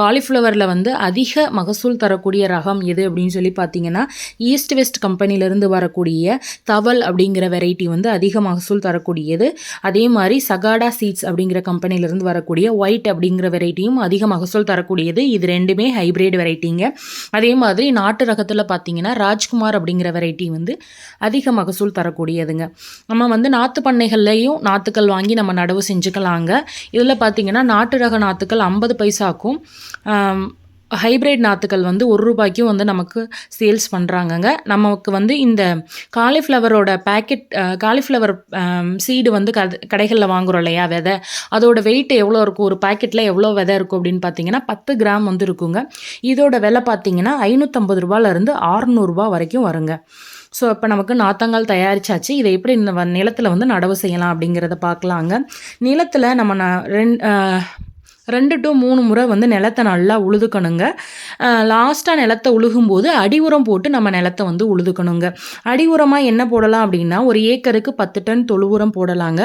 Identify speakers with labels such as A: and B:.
A: காலிஃப்ளவரில் வந்து அதிக மகசூல் தரக்கூடிய ரகம் எது அப்படின்னு சொல்லி பார்த்தீங்கன்னா ஈஸ்ட் வெஸ்ட் கம்பெனிலேருந்து வரக்கூடிய தவல் அப்படிங்கிற வெரைட்டி வந்து அதிக மகசூல் தரக்கூடியது. அதே மாதிரி சகாடா சீட்ஸ் அப்படிங்கிற கம்பெனிலேருந்து வரக்கூடிய ஒயிட் அப்படிங்கிற வெரைட்டியும் அதிக மகசூல் தரக்கூடியது. இது ரெண்டுமே ஹைப்ரிட் வெரைட்டிங்க அதே மாதிரி நாட்டு ரகத்தில் பார்த்தீங்கன்னா ராஜ்குமார் அப்படிங்கிற வெரைட்டி வந்து அதிக மகசூல் தரக்கூடியதுங்க. நம்ம வந்து நாற்று பண்ணைகள்லையும் நாற்றுக்கள் வாங்கி நம்ம நடவு செஞ்சுக்கலாங்க. இதில் பார்த்தீங்கன்னா நாட்டு ரக நாற்றுக்கள் ஐம்பது பைசாக்கும் ஹைப்ரிட் நாற்றுக்கள் வந்து ஒரு ரூபாய்க்கும் வந்து நமக்கு சேல்ஸ் பண்ணுறாங்கங்க நமக்கு வந்து இந்த காலிஃப்ளவரோட பேக்கெட் காலிஃப்ளவர் சீடு வந்து கட கடைகளில் வாங்குறோம் இல்லையா விதை. அதோட வெயிட் எவ்வளோ இருக்கும்? ஒரு பேக்கெட்டில் எவ்வளோ விதை இருக்கும் அப்படின்னு பார்த்தீங்கன்னா பத்து கிராம் வந்து இருக்குங்க. இதோட விலை பார்த்தீங்கன்னா ஐநூற்றம்பது ரூபாயிலேருந்து ஆறுநூறுபா வரைக்கும் வருங்க. ஸோ இப்போ நமக்கு நாத்தங்கால் தயாரிச்சாச்சு. இதை எப்படி இந்த நிலத்தில் வந்து நடவு செய்யலாம் அப்படிங்கிறத பார்க்கலாங்க நிலத்தில் நம்ம ந ரெண் ரெண்டு டு மூணு முறை வந்து நிலத்தை நல்லா உழுதுக்கணுங்க. லாஸ்ட்டாக நிலத்தை உழுகும்போது அடி உரம் போட்டு நம்ம நிலத்தை வந்து உழுதுக்கணுங்க. அடி உரமாக என்ன போடலாம் அப்படின்னா ஒரு ஏக்கருக்கு பத்து டன் தொழு உரம் போடலாங்க.